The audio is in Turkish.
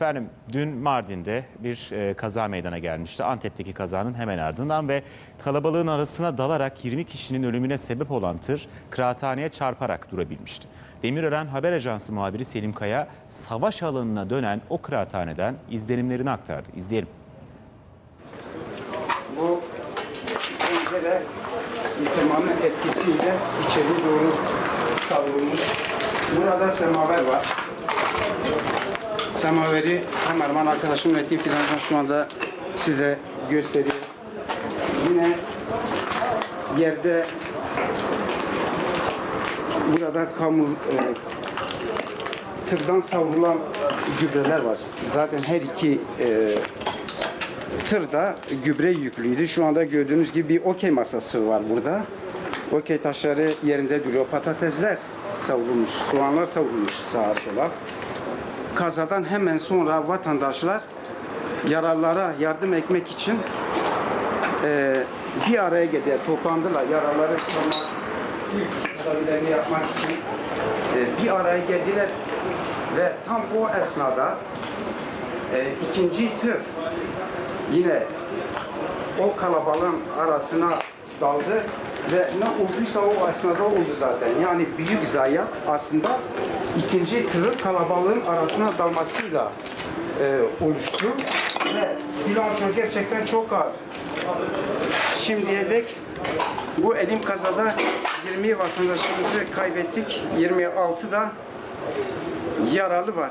Efendim dün Mardin'de bir e, kaza meydana gelmişti. Antep'teki kazanın hemen ardından ve kalabalığın arasına dalarak 20 kişinin ölümüne sebep olan tır kıraathaneye çarparak durabilmişti. Demirören Haber Ajansı muhabiri Selim Kaya savaş alanına dönen o kıraathaneden izlenimlerini aktardı. İzleyelim. Bu pencere yıkılmanın etkisiyle içeri doğru savrulmuş. Burada semaver var. Semaveri kameraman arkadaşım Metin Fidan'dan şu anda size gösteriyor. Yine yerde burada kamu e, tırdan savrulan gübreler var. Zaten her iki e, tırda gübre yüklüydü. Şu anda gördüğünüz gibi bir okey masası var burada. Okey taşları yerinde duruyor. Patatesler savrulmuş, soğanlar savrulmuş sağa sola. Kazadan hemen sonra vatandaşlar yaralılara yardım etmek için eee, bir araya geldiler, toplandılar. Yaraları sarmak, ilk tedavilerini yapmak için eee, bir araya geldiler ve tam o esnada eee, ikinci tır yine o kalabalığın arasına daldı ve ne olduysa o esnada oldu zaten. Yani büyük zayiat aslında ikinci tırın kalabalığın arasına dalmasıyla e, oluştu ve bilanço gerçekten çok ağır. Şimdiye dek bu elim kazada 20 vatandaşımızı kaybettik. 26 da yaralı var.